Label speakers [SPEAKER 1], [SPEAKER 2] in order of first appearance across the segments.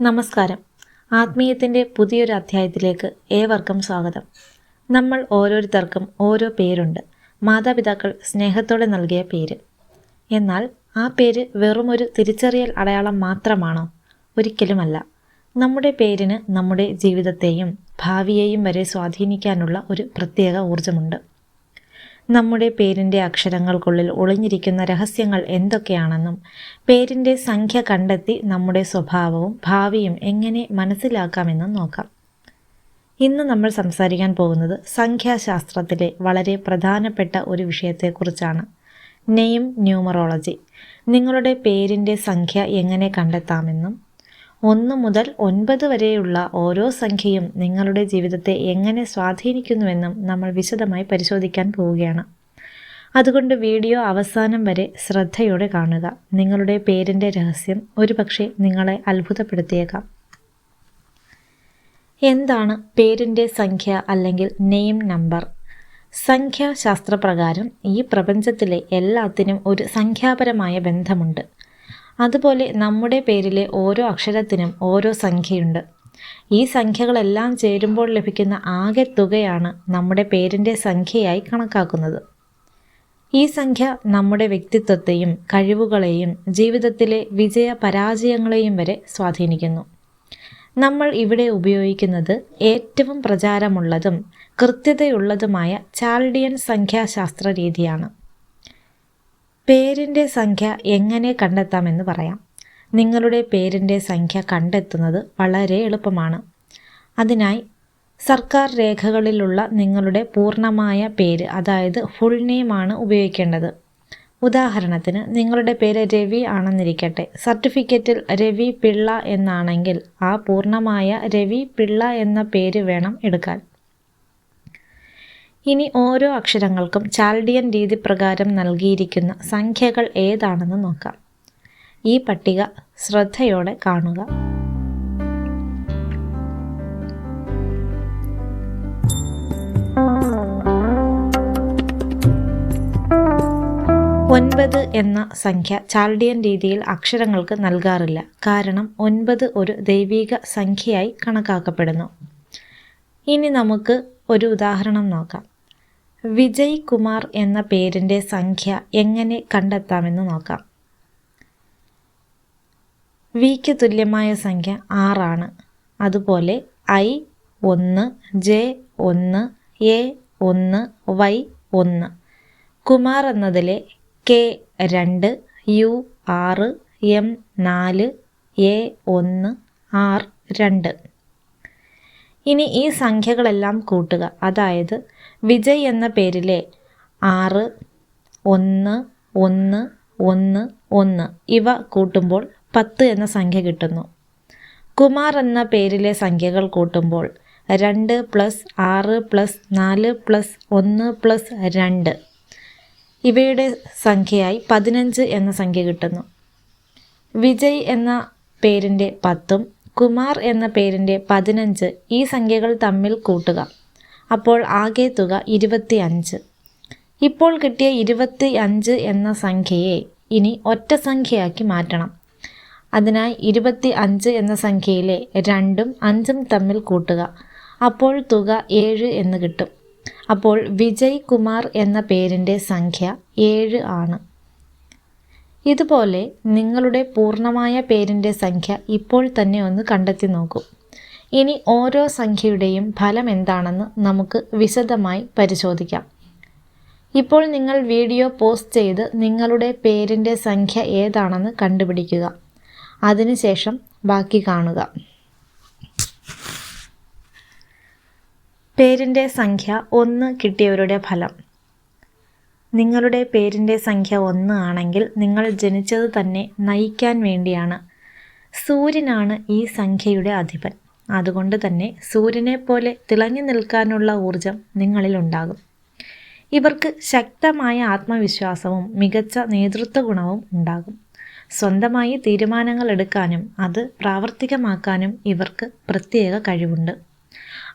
[SPEAKER 1] നമസ്കാരം. ആത്മീയത്തിന്റെ പുതിയൊരു അധ്യായത്തിലേക്ക് ഏവർക്കും സ്വാഗതം. നമ്മൾ ഓരോരുത്തർക്കും ഓരോ പേരുണ്ട്. മാതാപിതാക്കൾ സ്നേഹത്തോടെ നൽകിയ പേര്. എന്നാൽ ആ പേര് വെറും ഒരു തിരിച്ചറിയൽ അടയാളം മാത്രമാണോ? ഒരിക്കലുമല്ല. നമ്മുടെ പേരിന് നമ്മുടെ ജീവിതത്തെയും ഭാവിയെയും വരെ സ്വാധീനിക്കാനുള്ള ഒരു പ്രത്യേക ഊർജമുണ്ട് നമ്മുടെ പേരിന്റെ അക്ഷരങ്ങൾക്കുള്ളിൽ ഒളിഞ്ഞിരിക്കുന്ന രഹസ്യങ്ങൾ എന്തൊക്കെയാണെന്നും പേരിന്റെ സംഖ്യ കണ്ടെത്തി നമ്മുടെ സ്വഭാവവും ഭാവിയും എങ്ങനെ മനസ്സിലാക്കാമെന്നും നോക്കാം. ഇന്ന് നമ്മൾ സംസാരിക്കാൻ പോകുന്നത് സംഖ്യാശാസ്ത്രത്തിലെ വളരെ പ്രധാനപ്പെട്ട ഒരു വിഷയത്തെക്കുറിച്ചാണ്. Name numerology. നിങ്ങളുടെ പേരിന്റെ സംഖ്യ എങ്ങനെ കണ്ടെത്താമെന്നും ഒന്ന് മുതൽ ഒൻപത് വരെയുള്ള ഓരോ സംഖ്യയും നിങ്ങളുടെ ജീവിതത്തെ എങ്ങനെ സ്വാധീനിക്കുന്നുവെന്നും നമ്മൾ വിശദമായി പരിശോധിക്കാൻ പോവുകയാണ്. അതുകൊണ്ട് വീഡിയോ അവസാനം വരെ ശ്രദ്ധയോടെ കാണുക. നിങ്ങളുടെ പേരിന്റെ രഹസ്യം ഒരുപക്ഷെ നിങ്ങളെ അത്ഭുതപ്പെടുത്തിയേക്കാം. എന്താണ് പേരിന്റെ സംഖ്യ അല്ലെങ്കിൽ നെയിം നമ്പർ? സംഖ്യാശാസ്ത്രപ്രകാരം ഈ പ്രപഞ്ചത്തിലെ എല്ലാത്തിനും ഒരു സംഖ്യാപരമായ ബന്ധമുണ്ട്. അതുപോലെ നമ്മുടെ പേരിലെ ഓരോ അക്ഷരത്തിനും ഓരോ സംഖ്യയുണ്ട്. ഈ സംഖ്യകളെല്ലാം ചേരുമ്പോൾ ലഭിക്കുന്ന ആകെ തുകയാണ് നമ്മുടെ പേരിന്റെ സംഖ്യയായി കണക്കാക്കുന്നത്. ഈ സംഖ്യ നമ്മുടെ വ്യക്തിത്വത്തെയും കഴിവുകളെയും ജീവിതത്തിലെ വിജയ പരാജയങ്ങളെയും വരെ സ്വാധീനിക്കുന്നു. നമ്മൾ ഇവിടെ ഉപയോഗിക്കുന്നത് ഏറ്റവും പ്രചാരമുള്ളതും കൃത്യതയുള്ളതുമായ ചാൾഡിയൻ സംഖ്യാശാസ്ത്ര രീതിയാണ്. പേരിന്റെ സംഖ്യ എങ്ങനെ കണ്ടെത്താമെന്ന് പറയാം. നിങ്ങളുടെ പേരിന്റെ സംഖ്യ കണ്ടെത്തുന്നത് വളരെ എളുപ്പമാണ്. അതിനായി സർക്കാർ രേഖകളിലുള്ള നിങ്ങളുടെ പൂർണമായ പേര് അതായത് ഫുൾ നെയിമാണ് ഉപയോഗിക്കേണ്ടത്. ഉദാഹരണത്തിന് നിങ്ങളുടെ പേര് രവി ആണെന്നിരിക്കട്ടെ. സർട്ടിഫിക്കറ്റിൽ രവി പിള്ള എന്നാണെങ്കിൽ ആ പൂർണമായ രവി പിള്ള എന്ന പേര് വേണം എടുക്കാൻ. ഇനി ഓരോ അക്ഷരങ്ങൾക്കും ചാൽഡിയൻ രീതി പ്രകാരം നൽകിയിരിക്കുന്ന സംഖ്യകൾ ഏതാണെന്ന് നോക്കാം. ഈ പട്ടിക ശ്രദ്ധയോടെ കാണുക. ഒൻപത് എന്ന സംഖ്യ ചാൽഡിയൻ രീതിയിൽ അക്ഷരങ്ങൾക്ക് നൽകാറില്ല. കാരണം ഒൻപത് ഒരു ദൈവിക സംഖ്യയായി കണക്കാക്കപ്പെടുന്നു. ഇനി നമുക്ക് ഒരു ഉദാഹരണം നോക്കാം. വിജയ് കുമാർ എന്ന പേരിന്റെ സംഖ്യ എങ്ങനെ കണ്ടെത്താമെന്ന് നോക്കാം. വിക്ക് തുല്യമായ സംഖ്യ ആറാണ് അതുപോലെ ഐ ഒന്ന് ജെ ഒന്ന് എ ഒന്ന് വൈ ഒന്ന്. കുമാർ എന്നതിലെ കെ രണ്ട് യു ആറ് എം നാല് എ ഒന്ന് ആർ രണ്ട്. ഇനി ഈ സംഖ്യകളെല്ലാം കൂട്ടുക. അതായത് വിജയ് എന്ന പേരിലെ ആറ് ഒന്ന് ഒന്ന് ഒന്ന് ഒന്ന് ഇവ കൂട്ടുമ്പോൾ പത്ത് എന്ന സംഖ്യ കിട്ടുന്നു. കുമാർ എന്ന പേരിലെ സംഖ്യകൾ കൂട്ടുമ്പോൾ രണ്ട് പ്ലസ് ആറ് പ്ലസ് നാല് പ്ലസ് ഒന്ന് പ്ലസ് രണ്ട് ഇവയുടെ സംഖ്യയായി പതിനഞ്ച് എന്ന സംഖ്യ കിട്ടുന്നു. വിജയ് എന്ന പേരിന്റെ പത്തും കുമാർ എന്ന പേരിന്റെ പതിനഞ്ച് ഈ സംഖ്യകൾ തമ്മിൽ കൂട്ടുക. അപ്പോൾ ആകെ തുക ഇരുപത്തി അഞ്ച് ഇപ്പോൾ കിട്ടിയ ഇരുപത്തി അഞ്ച് എന്ന സംഖ്യയെ ഇനി ഒറ്റ സംഖ്യയാക്കി മാറ്റണം. അതിനായി ഇരുപത്തി അഞ്ച് എന്ന സംഖ്യയിലെ രണ്ടും അഞ്ചും തമ്മിൽ കൂട്ടുക. അപ്പോൾ തുക ഏഴ് എന്ന് കിട്ടും. അപ്പോൾ വിജയ് കുമാർ എന്ന പേരിന്റെ സംഖ്യ ഏഴ് ആണ്. ഇതുപോലെ നിങ്ങളുടെ പൂർണമായ പേരിന്റെ സംഖ്യ ഇപ്പോൾ തന്നെ ഒന്ന് കണ്ടെത്തി നോക്കൂ. ഇനി ഓരോ സംഖ്യയുടെയും ഫലം എന്താണെന്ന് നമുക്ക് വിശദമായി പരിശോധിക്കാം. ഇപ്പോൾ നിങ്ങൾ വീഡിയോ പോസ്റ്റ് ചെയ്ത് നിങ്ങളുടെ പേരിന്റെ സംഖ്യ ഏതാണെന്ന് കണ്ടുപിടിക്കുക. അതിനുശേഷം ബാക്കി കാണുക. പേരിന്റെ സംഖ്യ ഒന്ന് കിട്ടിയവരുടെ ഫലം. നിങ്ങളുടെ പേരിന്റെ സംഖ്യ ഒന്ന് ആണെങ്കിൽ നിങ്ങൾ ജനിച്ചത് തന്നെ നയിക്കാൻ വേണ്ടിയാണ്. സൂര്യനാണ് ഈ സംഖ്യയുടെ അധിപൻ. അതുകൊണ്ട് തന്നെ സൂര്യനെ പോലെ തിളങ്ങി നിൽക്കാനുള്ള ഊർജം നിങ്ങളിലുണ്ടാകും ഇവർക്ക് ശക്തമായ ആത്മവിശ്വാസവും മികച്ച നേതൃത്വ ഗുണവും ഉണ്ടാകും. സ്വന്തമായി തീരുമാനങ്ങൾ എടുക്കാനും അത് പ്രാവർത്തികമാക്കാനും ഇവർക്ക് പ്രത്യേക കഴിവുണ്ട്.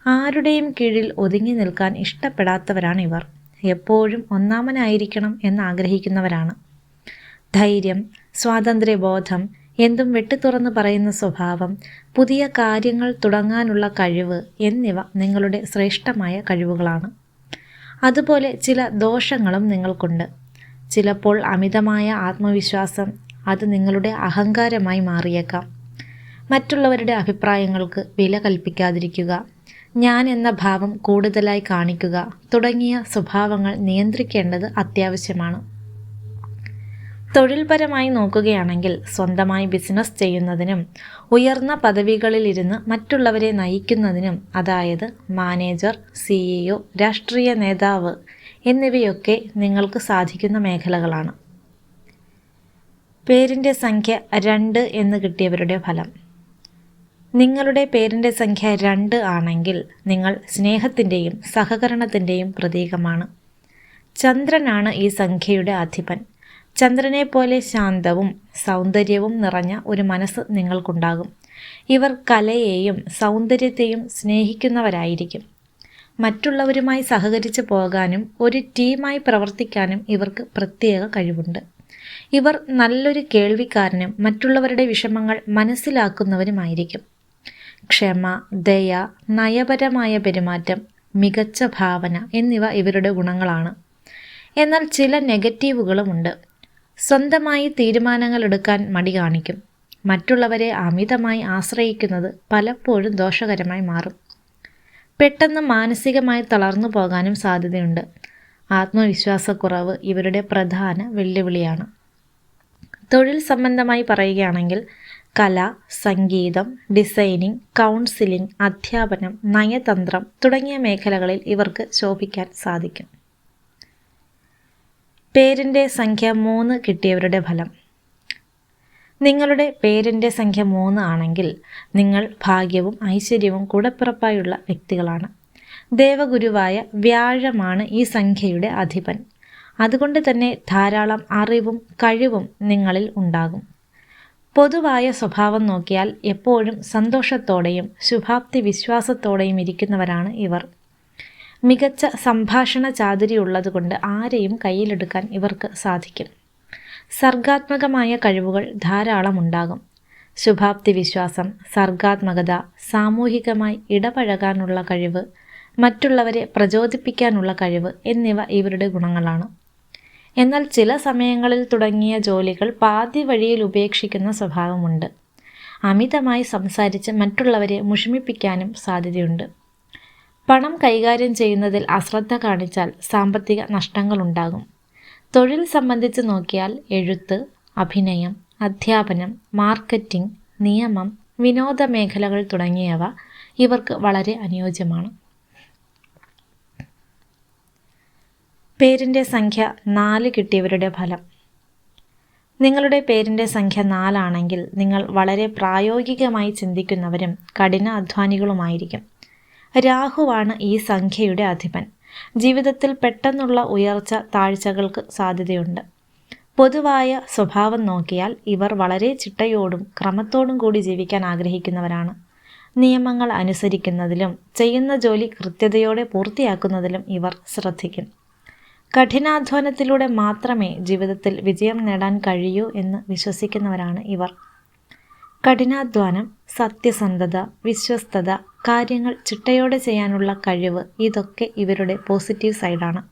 [SPEAKER 1] ആരുടെയും കീഴിൽ ഒതുങ്ങി നിൽക്കാൻ ഇഷ്ടപ്പെടാത്തവരാണ് ഇവർ. എപ്പോഴും ഒന്നാമനായിരിക്കണം എന്ന് ആഗ്രഹിക്കുന്നവരാണ് ധൈര്യം സ്വാതന്ത്ര്യബോധം എന്തും വെട്ടിത്തുറന്ന് പറയുന്ന സ്വഭാവം പുതിയ കാര്യങ്ങൾ തുടങ്ങാനുള്ള കഴിവ് എന്നിവ നിങ്ങളുടെ ശ്രേഷ്ഠമായ കഴിവുകളാണ്. അതുപോലെ ചില ദോഷങ്ങളും നിങ്ങൾക്കുണ്ട്. ചിലപ്പോൾ അമിതമായ ആത്മവിശ്വാസം അത് നിങ്ങളുടെ അഹങ്കാരമായി മാറിയേക്കാം. മറ്റുള്ളവരുടെ അഭിപ്രായങ്ങൾക്ക് വില കൽപ്പിക്കാതിരിക്കുക. ഞാൻ എന്ന ഭാവം കൂടുതലായി കാണിക്കുക തുടങ്ങിയ സ്വഭാവങ്ങൾ നിയന്ത്രിക്കേണ്ടത് അത്യാവശ്യമാണ്. തൊഴിൽപരമായി നോക്കുകയാണെങ്കിൽ സ്വന്തമായി ബിസിനസ് ചെയ്യുന്നതിനും ഉയർന്ന പദവികളിലിരുന്ന് മറ്റുള്ളവരെ നയിക്കുന്നതിനും അതായത് മാനേജർ സിഇഒ രാഷ്ട്രീയ നേതാവ് എന്നിവയൊക്കെ നിങ്ങൾക്ക് സാധിക്കുന്ന മേഖലകളാണ്. പേരിന്റെ സംഖ്യ രണ്ട് എന്ന് കിട്ടിയവരുടെ ഫലം. നിങ്ങളുടെ പേരിന്റെ സംഖ്യ രണ്ട് ആണെങ്കിൽ നിങ്ങൾ സ്നേഹത്തിന്റെയും സഹകരണത്തിന്റെയും പ്രതീകമാണ്. ചന്ദ്രനാണ് ഈ സംഖ്യയുടെ അധിപൻ. ചന്ദ്രനെ പോലെ ശാന്തവും സൗന്ദര്യവും നിറഞ്ഞ ഒരു മനസ്സ് നിങ്ങൾക്കുണ്ടാകും. ഇവർ കലയെയും സൗന്ദര്യത്തെയും സ്നേഹിക്കുന്നവരായിരിക്കും. മറ്റുള്ളവരുമായി സഹകരിച്ചു പോകാനും ഒരു ടീമായി പ്രവർത്തിക്കാനും ഇവർക്ക് പ്രത്യേക കഴിവുണ്ട്. ഇവർ നല്ലൊരു കേൾവിക്കാരനും മറ്റുള്ളവരുടെ വിഷമങ്ങൾ മനസ്സിലാക്കുന്നവരുമായിരിക്കും. ക്ഷമ ദയ നയപരമായ പെരുമാറ്റം മികച്ച ഭാവന എന്നിവ ഇവരുടെ ഗുണങ്ങളാണ്. എന്നാൽ ചില നെഗറ്റീവുകളുമുണ്ട് സ്വന്തമായി തീരുമാനങ്ങൾ എടുക്കാൻ മടി കാണിക്കും. മറ്റുള്ളവരെ അമിതമായി ആശ്രയിക്കുന്നത് പലപ്പോഴും ദോഷകരമായി മാറും. പെട്ടെന്ന് മാനസികമായി തളർന്നു പോകാനും സാധ്യതയുണ്ട്. ആത്മവിശ്വാസക്കുറവ് ഇവരുടെ പ്രധാന വെല്ലുവിളിയാണ്. തൊഴിൽ സംബന്ധമായി പറയുകയാണെങ്കിൽ കല സംഗീതം ഡിസൈനിങ് കൗൺസിലിംഗ് അധ്യാപനം നയതന്ത്രം തുടങ്ങിയ മേഖലകളിൽ ഇവർക്ക് ശോഭിക്കാൻ സാധിക്കും. പേരിന്റെ സംഖ്യ മൂന്ന് കിട്ടിയവരുടെ ഫലം. നിങ്ങളുടെ പേരിന്റെ സംഖ്യ മൂന്ന് ആണെങ്കിൽ നിങ്ങൾ ഭാഗ്യവും ഐശ്വര്യവും കൂടപ്പിറപ്പായുള്ള വ്യക്തികളാണ്. ദേവഗുരുവായ വ്യാഴമാണ് ഈ സംഖ്യയുടെ അധിപൻ. അതുകൊണ്ട് തന്നെ ധാരാളം അറിവും കഴിവും നിങ്ങളിൽ ഉണ്ടാകും. പൊതുവായ സ്വഭാവം നോക്കിയാൽ എപ്പോഴും സന്തോഷത്തോടെയും ശുഭാപ്തി വിശ്വാസത്തോടെയും ഇരിക്കുന്നവരാണ് ഇവർ. മികച്ച സംഭാഷണ ചാതുരി ഉള്ളതുകൊണ്ട് ആരെയും കയ്യിലെടുക്കാൻ ഇവർക്ക് സാധിക്കും. സർഗാത്മകമായ കഴിവുകൾ ധാരാളം ഉണ്ടാകും. ശുഭാപ്തി വിശ്വാസം സർഗാത്മകത സാമൂഹികമായി ഇടപഴകാനുള്ള കഴിവ് മറ്റുള്ളവരെ പ്രചോദിപ്പിക്കാനുള്ള കഴിവ് എന്നിവ ഇവരുടെ ഗുണങ്ങളാണ്. എന്നാൽ ചില സമയങ്ങളിൽ തുടങ്ങിയ ജോലികൾ പാതി വഴിയിൽ ഉപേക്ഷിക്കുന്ന സ്വഭാവമുണ്ട്. അമിതമായി സംസാരിച്ച് മറ്റുള്ളവരെ മുഷിമിപ്പിക്കാനും സാധ്യതയുണ്ട്. പണം കൈകാര്യം ചെയ്യുന്നതിൽ അശ്രദ്ധ കാണിച്ചാൽ സാമ്പത്തിക നഷ്ടങ്ങളുണ്ടാകും. തൊഴിൽ സംബന്ധിച്ച് നോക്കിയാൽ എഴുത്ത് അഭിനയം അധ്യാപനം മാർക്കറ്റിംഗ് നിയമം വിനോദ മേഖലകൾ തുടങ്ങിയവ ഇവർക്ക് വളരെ അനുയോജ്യമാണ്. പേരിന്റെ സംഖ്യ നാല് കിട്ടിയവരുടെ ഫലം. നിങ്ങളുടെ പേരിന്റെ സംഖ്യ നാലാണെങ്കിൽ നിങ്ങൾ വളരെ പ്രായോഗികമായി ചിന്തിക്കുന്നവരും കഠിന അധ്വാനികളുമായിരിക്കും. രാഹുവാണ് ഈ സംഖ്യയുടെ അധിപൻ. ജീവിതത്തിൽ പെട്ടെന്നുള്ള ഉയർച്ച താഴ്ചകൾക്ക് സാധ്യതയുണ്ട്. പൊതുവായ സ്വഭാവം നോക്കിയാൽ ഇവർ വളരെ ചിട്ടയോടും ക്രമത്തോടും കൂടി ജീവിക്കാൻ ആഗ്രഹിക്കുന്നവരാണ്. നിയമങ്ങൾ അനുസരിക്കുന്നതിലും ചെയ്യുന്ന ജോലി കൃത്യതയോടെ പൂർത്തിയാക്കുന്നതിലും ഇവർ ശ്രദ്ധിക്കും. കഠിനാധ്വാനത്തിലൂടെ മാത്രമേ ജീവിതത്തിൽ വിജയം നേടാൻ കഴിയൂ എന്ന് വിശ്വസിക്കുന്നവരാണ് ഇവർ. കഠിനാധ്വാനം സത്യസന്ധത വിശ്വസ്തത കാര്യങ്ങൾ ചിട്ടയോടെ ചെയ്യാനുള്ള കഴിവ് ഇതൊക്കെ ഇവരുടെ പോസിറ്റീവ് സൈഡാണ്.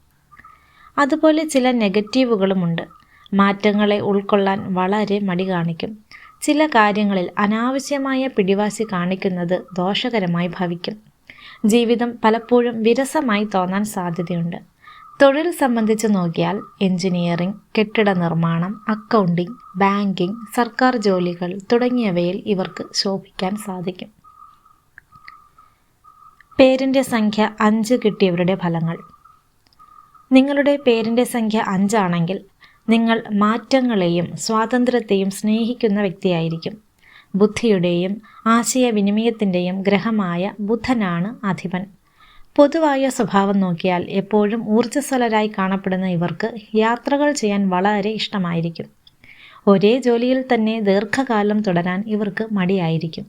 [SPEAKER 1] അതുപോലെ ചില നെഗറ്റീവുകളുമുണ്ട്. മാറ്റങ്ങളെ ഉൾക്കൊള്ളാൻ വളരെ മടി കാണിക്കും. ചില കാര്യങ്ങളിൽ അനാവശ്യമായ പിടിവാശി കാണിക്കുന്നത് ദോഷകരമായി ഭവിക്കും. ജീവിതം പലപ്പോഴും വിരസമായി തോന്നാൻ സാധ്യതയുണ്ട്. തൊഴിൽ സംബന്ധിച്ച് നോക്കിയാൽ എഞ്ചിനീയറിംഗ് കെട്ടിട നിർമ്മാണം അക്കൗണ്ടിംഗ് ബാങ്കിംഗ് സർക്കാർ ജോലികൾ തുടങ്ങിയവയിൽ ഇവർക്ക് ശോഭിക്കാൻ സാധിക്കും. പേരിന്റെ സംഖ്യ അഞ്ച് കിട്ടിയവരുടെ ഫലങ്ങൾ. നിങ്ങളുടെ പേരിന്റെ സംഖ്യ അഞ്ചാണെങ്കിൽ നിങ്ങൾ മാറ്റങ്ങളെയും സ്വാതന്ത്ര്യത്തെയും സ്നേഹിക്കുന്ന വ്യക്തിയായിരിക്കും. ബുദ്ധിയുടെയും ആശയവിനിമയത്തിന്റെയും ഗ്രഹമായ ബുധനാണ് അധിപൻ. പൊതുവായ സ്വഭാവം നോക്കിയാൽ എപ്പോഴും ഊർജസ്വലരായി കാണപ്പെടുന്ന ഇവർക്ക് യാത്രകൾ ചെയ്യാൻ വളരെ ഇഷ്ടമായിരിക്കും. ഒരേ ജോലിയിൽ തന്നെ ദീർഘകാലം തുടരാൻ ഇവർക്ക് മടിയായിരിക്കും.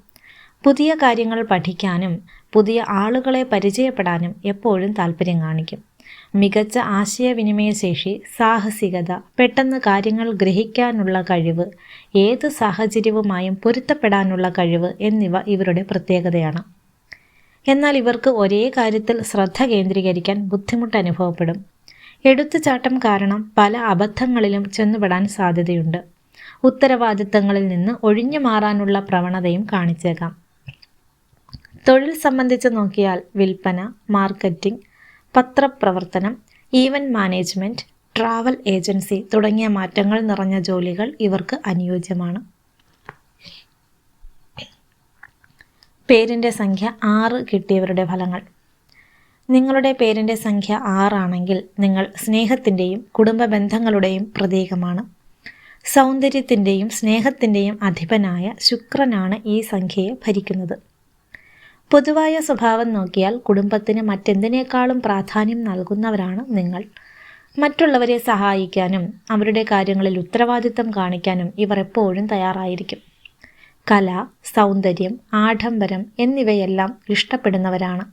[SPEAKER 1] പുതിയ കാര്യങ്ങൾ പഠിക്കാനും പുതിയ ആളുകളെ പരിചയപ്പെടാനും എപ്പോഴും താല്പര്യം കാണിക്കും. മികച്ച ആശയവിനിമയശേഷി സാഹസികത പെട്ടെന്ന് കാര്യങ്ങൾ ഗ്രഹിക്കാനുള്ള കഴിവ് ഏത് സാഹചര്യവുമായും പൊരുത്തപ്പെടാനുള്ള കഴിവ് എന്നിവ ഇവരുടെ പ്രത്യേകതയാണ്. എന്നാൽ ഇവർക്ക് ഒരേ കാര്യത്തിൽ ശ്രദ്ധ കേന്ദ്രീകരിക്കാൻ ബുദ്ധിമുട്ട് അനുഭവപ്പെടും. എടുത്തുചാട്ടം കാരണം പല അബദ്ധങ്ങളിലും ചെന്നുപെടാൻ സാധ്യതയുണ്ട്. ഉത്തരവാദിത്തങ്ങളിൽ നിന്ന് ഒഴിഞ്ഞു മാറാനുള്ള പ്രവണതയും കാണിച്ചേക്കാം. തൊഴിൽ സംബന്ധിച്ച് നോക്കിയാൽ വിൽപ്പന മാർക്കറ്റിംഗ് പത്രപ്രവർത്തനം ഈവന്റ് മാനേജ്മെന്റ് ട്രാവൽ ഏജൻസി തുടങ്ങിയ മാറ്റങ്ങൾ നിറഞ്ഞ ജോലികൾ ഇവർക്ക് അനുയോജ്യമാണ്. പേരിന്റെ സംഖ്യ ആറ് കിട്ടിയവരുടെ ഫലങ്ങൾ. നിങ്ങളുടെ പേരിന്റെ സംഖ്യ ആറാണെങ്കിൽ നിങ്ങൾ സ്നേഹത്തിന്റെയും കുടുംബ ബന്ധങ്ങളുടെയും പ്രതീകമാണ്. സൗന്ദര്യത്തിന്റെയും സ്നേഹത്തിന്റെയും അധിപനായ ശുക്രനാണ് ഈ സംഖ്യയെ ഭരിക്കുന്നത്. പൊതുവായ സ്വഭാവം നോക്കിയാൽ കുടുംബത്തിന് മറ്റെന്തിനേക്കാളും പ്രാധാന്യം നൽകുന്നവരാണ് നിങ്ങൾ. മറ്റുള്ളവരെ സഹായിക്കാനും അവരുടെ കാര്യങ്ങളിൽ ഉത്തരവാദിത്തം കാണിക്കാനും ഇവർ എപ്പോഴും തയ്യാറായിരിക്കും. കല സൗന്ദര്യം ആഡംബരം എന്നിവയെല്ലാം ഇഷ്ടപ്പെടുന്നവരാണ്.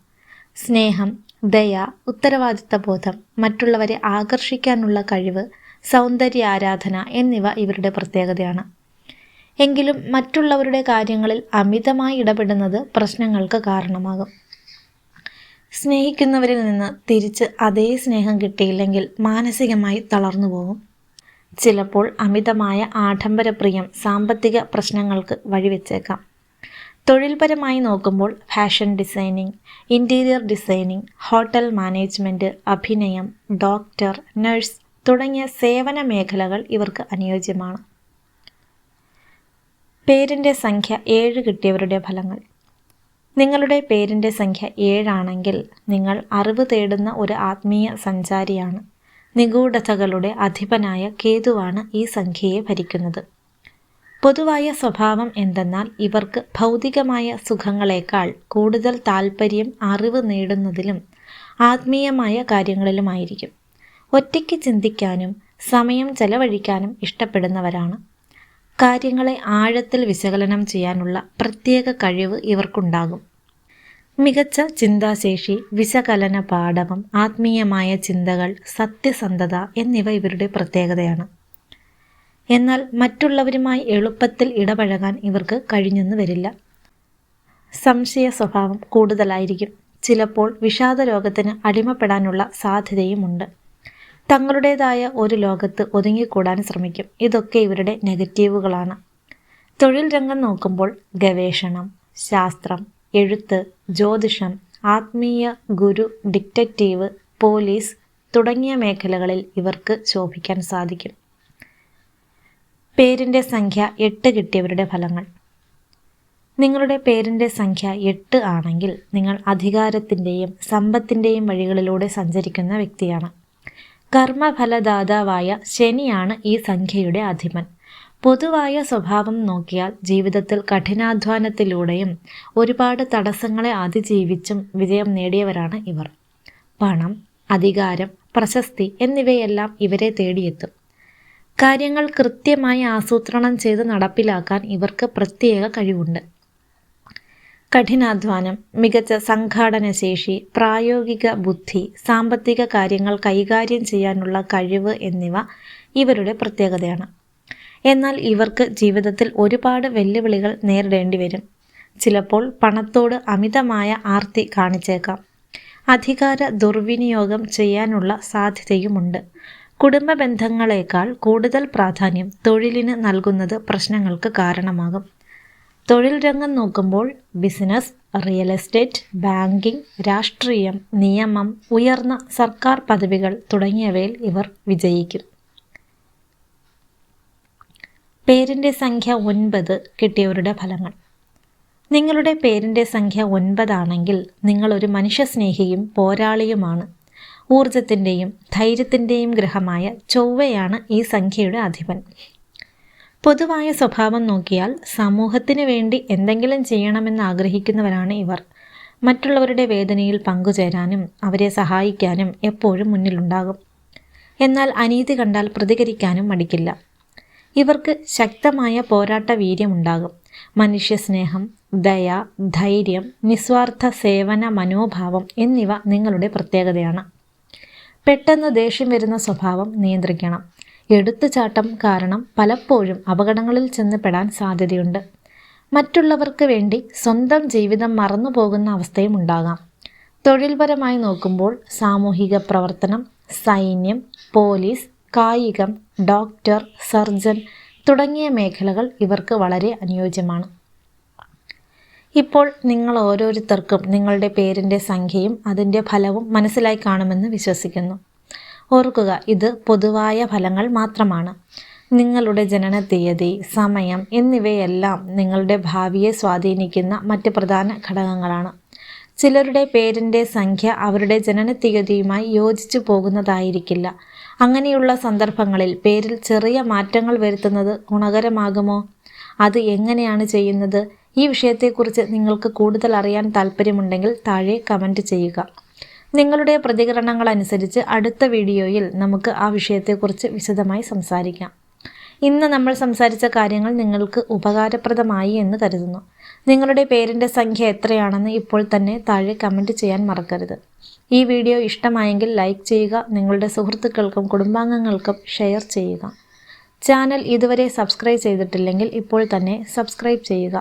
[SPEAKER 1] സ്നേഹം ദയ ഉത്തരവാദിത്ത ബോധം മറ്റുള്ളവരെ ആകർഷിക്കാനുള്ള കഴിവ് സൗന്ദര്യ ആരാധന എന്നിവ ഇവരുടെ പ്രത്യേകതയാണ്. എങ്കിലും മറ്റുള്ളവരുടെ കാര്യങ്ങളിൽ അമിതമായി ഇടപെടുന്നത് പ്രശ്നങ്ങൾക്ക് കാരണമാകും. സ്നേഹിക്കുന്നവരിൽ നിന്ന് തിരിച്ച് അതേ സ്നേഹം കിട്ടിയില്ലെങ്കിൽ മാനസികമായി തളർന്നു പോകും. ചിലപ്പോൾ അമിതമായ ആഡംബരപ്രിയം സാമ്പത്തിക പ്രശ്നങ്ങൾക്ക് വഴിവെച്ചേക്കാം. തൊഴിൽപരമായി നോക്കുമ്പോൾ fashion designing interior designing hotel management അഭിനയം ഡോക്ടർ നഴ്സ് തുടങ്ങിയ സേവന മേഖലകൾ ഇവർക്ക് അനുയോജ്യമാണ്. പേരിന്റെ സംഖ്യ ഏഴ് കിട്ടിയവരുടെ ഫലങ്ങൾ. നിങ്ങളുടെ പേരിന്റെ സംഖ്യ ഏഴാണെങ്കിൽ നിങ്ങൾ അറിവ് തേടുന്ന ഒരു ആത്മീയ സഞ്ചാരിയാണ്. നിഗൂഢതകളുടെ അധിപനായ കേതുവാണ് ഈ സംഖ്യയെ ഭരിക്കുന്നത്. പൊതുവായ സ്വഭാവം എന്തെന്നാൽ ഇവർക്ക് ഭൗതികമായ സുഖങ്ങളെക്കാൾ കൂടുതൽ താൽപ്പര്യം അറിവ് നേടുന്നതിലും ആത്മീയമായ കാര്യങ്ങളിലുമായിരിക്കും. ഒറ്റയ്ക്ക് ചിന്തിക്കാനും സമയം ചെലവഴിക്കാനും ഇഷ്ടപ്പെടുന്നവരാണ്. കാര്യങ്ങളെ ആഴത്തിൽ വിശകലനം ചെയ്യാനുള്ള പ്രത്യേക കഴിവ് ഇവർക്കുണ്ടാകും. മികച്ച ചിന്താശേഷി വിശകലന പാഠവം ആത്മീയമായ ചിന്തകൾ സത്യസന്ധത എന്നിവ ഇവരുടെ പ്രത്യേകതയാണ്. എന്നാൽ മറ്റുള്ളവരുമായി എളുപ്പത്തിൽ ഇടപഴകാൻ ഇവർക്ക് കഴിഞ്ഞെന്ന് വരില്ല. സംശയ സ്വഭാവം കൂടുതലായിരിക്കും. ചിലപ്പോൾ വിഷാദ രോഗത്തിന് അടിമപ്പെടാനുള്ള സാധ്യതയുമുണ്ട് തങ്ങളുടേതായ ഒരു ലോകത്ത് ഒതുങ്ങിക്കൂടാൻ ശ്രമിക്കും. ഇതൊക്കെ ഇവരുടെ നെഗറ്റീവുകളാണ്. തൊഴിൽ രംഗം നോക്കുമ്പോൾ ഗവേഷണം ശാസ്ത്രം എഴുത്ത് ജ്യോതിഷം ആത്മീയ ഗുരു ഡിറ്റക്റ്റീവ് പോലീസ് തുടങ്ങിയ മേഖലകളിൽ ഇവർക്ക് ശോഭിക്കാൻ സാധിക്കും. പേരിന്റെ സംഖ്യ എട്ട് കിട്ടിയവരുടെ ഫലങ്ങൾ. നിങ്ങളുടെ പേരിന്റെ സംഖ്യ എട്ട് ആണെങ്കിൽ നിങ്ങൾ അധികാരത്തിന്റെയും സമ്പത്തിന്റെയും വഴികളിലൂടെ സഞ്ചരിക്കുന്ന വ്യക്തിയാണ്. കർമ്മഫലദാതാവായ ശനിയാണ് ഈ സംഖ്യയുടെ അധിപൻ. പൊതുവായ സ്വഭാവം നോക്കിയാൽ ജീവിതത്തിൽ കഠിനാധ്വാനത്തിലൂടെയും ഒരുപാട് തടസ്സങ്ങളെ അതിജീവിച്ചും വിജയം നേടിയവരാണ് ഇവർ. പണം അധികാരം പ്രശസ്തി എന്നിവയെല്ലാം ഇവരെ തേടിയെത്തും. കാര്യങ്ങൾ കൃത്യമായി ആസൂത്രണം ചെയ്ത് നടപ്പിലാക്കാൻ ഇവർക്ക് പ്രത്യേക കഴിവുണ്ട്. കഠിനാധ്വാനം മികച്ച സംഘാടനശേഷി പ്രായോഗിക ബുദ്ധി സാമ്പത്തിക കാര്യങ്ങൾ കൈകാര്യം ചെയ്യാനുള്ള കഴിവ് എന്നിവ ഇവരുടെ പ്രത്യേകതയാണ്. എന്നാൽ ഇവർക്ക് ജീവിതത്തിൽ ഒരുപാട് വെല്ലുവിളികൾ നേരിടേണ്ടി വരും. ചിലപ്പോൾ പണത്തോട് അമിതമായ ആർത്തി കാണിച്ചേക്കാം. അധികാര ദുർവിനിയോഗം ചെയ്യാനുള്ള സാധ്യതയുമുണ്ട്. കുടുംബ ബന്ധങ്ങളെക്കാൾ കൂടുതൽ പ്രാധാന്യം തൊഴിലിന് നൽകുന്നത് പ്രശ്നങ്ങൾക്ക് കാരണമാകും. തൊഴിൽ രംഗം നോക്കുമ്പോൾ ബിസിനസ് റിയൽ എസ്റ്റേറ്റ് ബാങ്കിംഗ് രാഷ്ട്രീയം നിയമം ഉയർന്ന സർക്കാർ പദവികൾ തുടങ്ങിയവയിൽ ഇവർ വിജയിക്കും. പേരിന്റെ സംഖ്യ ഒൻപത് കിട്ടിയവരുടെ ഫലങ്ങൾ. നിങ്ങളുടെ പേരിന്റെ സംഖ്യ ഒൻപതാണെങ്കിൽ നിങ്ങളൊരു മനുഷ്യസ്നേഹിയും പോരാളിയുമാണ്. ഊർജത്തിന്റെയും ധൈര്യത്തിന്റെയും ഗ്രഹമായ ചൊവ്വയാണ് ഈ സംഖ്യയുടെ അധിപൻ. പൊതുവായ സ്വഭാവം നോക്കിയാൽ സമൂഹത്തിന് വേണ്ടി എന്തെങ്കിലും ചെയ്യണമെന്ന് ആഗ്രഹിക്കുന്നവരാണ് ഇവർ. മറ്റുള്ളവരുടെ വേദനയിൽ പങ്കുചേരാനും അവരെ സഹായിക്കാനും എപ്പോഴും മുന്നിലുണ്ടാകും. എന്നാൽ അനീതി കണ്ടാൽ പ്രതികരിക്കാനും മടിക്കില്ല. ഇവർക്ക് ശക്തമായ പോരാട്ട വീര്യമുണ്ടാകും മനുഷ്യസ്നേഹം ദയ ധൈര്യം നിസ്വാർത്ഥ സേവന മനോഭാവം എന്നിവ നിങ്ങളുടെ പ്രത്യേകതയാണ്. പെട്ടെന്ന് ദേഷ്യം വരുന്ന സ്വഭാവം നിയന്ത്രിക്കണം. എടുത്തുചാട്ടം കാരണം പലപ്പോഴും അപകടങ്ങളിൽ ചെന്ന് പെടാൻ സാധ്യതയുണ്ട്. മറ്റുള്ളവർക്ക് വേണ്ടി സ്വന്തം ജീവിതം മറന്നു പോകുന്ന അവസ്ഥയും ഉണ്ടാകാം. തൊഴിൽപരമായി നോക്കുമ്പോൾ സാമൂഹിക പ്രവർത്തനം സൈന്യം പോലീസ് കായികം ഡോക്ടർ സർജൻ തുടങ്ങിയ മേഖലകൾ ഇവർക്ക് വളരെ അനുയോജ്യമാണ്. ഇപ്പോൾ നിങ്ങൾ ഓരോരുത്തർക്കും നിങ്ങളുടെ പേരിന്റെ സംഖ്യയും അതിന്റെ ഫലവും മനസ്സിലായി കാണുമെന്ന് വിശ്വസിക്കുന്നു. ഓർക്കുക ഇത് പൊതുവായ ഫലങ്ങൾ മാത്രമാണ്. നിങ്ങളുടെ ജനന തീയതി സമയം എന്നിവയെല്ലാം നിങ്ങളുടെ ഭാവിയെ സ്വാധീനിക്കുന്ന മറ്റ് പ്രധാന ഘടകങ്ങളാണ്. ചിലരുടെ പേരിന്റെ സംഖ്യ അവരുടെ ജനന തീയതിയുമായി യോജിച്ചു പോകുന്നതായിരിക്കില്ല. അങ്ങനെയുള്ള സന്ദർഭങ്ങളിൽ പേരിൽ ചെറിയ മാറ്റങ്ങൾ വരുത്തുന്നത് ഗുണകരമാകുമോ? അത് എങ്ങനെയാണ് ചെയ്യുന്നത്? ഈ വിഷയത്തെക്കുറിച്ച് നിങ്ങൾക്ക് കൂടുതൽ അറിയാൻ താല്പര്യമുണ്ടെങ്കിൽ താഴെ കമന്റ് ചെയ്യുക. നിങ്ങളുടെ പ്രതികരണങ്ങൾ അനുസരിച്ച് അടുത്ത വീഡിയോയിൽ നമുക്ക് ആ വിഷയത്തെക്കുറിച്ച് വിശദമായി സംസാരിക്കാം. ഇന്ന് നമ്മൾ സംസാരിച്ച കാര്യങ്ങൾ നിങ്ങൾക്ക് ഉപകാരപ്രദമായി എന്ന് കരുതുന്നു. നിങ്ങളുടെ പേരിന്റെ സംഖ്യ എത്രയാണെന്ന് ഇപ്പോൾ തന്നെ താഴെ കമന്റ് ചെയ്യാൻ മറക്കരുത്. ഈ വീഡിയോ ഇഷ്ടമായെങ്കിൽ ലൈക്ക് ചെയ്യുക നിങ്ങളുടെ സുഹൃത്തുക്കൾക്കും കുടുംബാംഗങ്ങൾക്കും ഷെയർ ചെയ്യുക. ചാനൽ ഇതുവരെ സബ്സ്ക്രൈബ് ചെയ്തിട്ടില്ലെങ്കിൽ ഇപ്പോൾ തന്നെ സബ്സ്ക്രൈബ് ചെയ്യുക.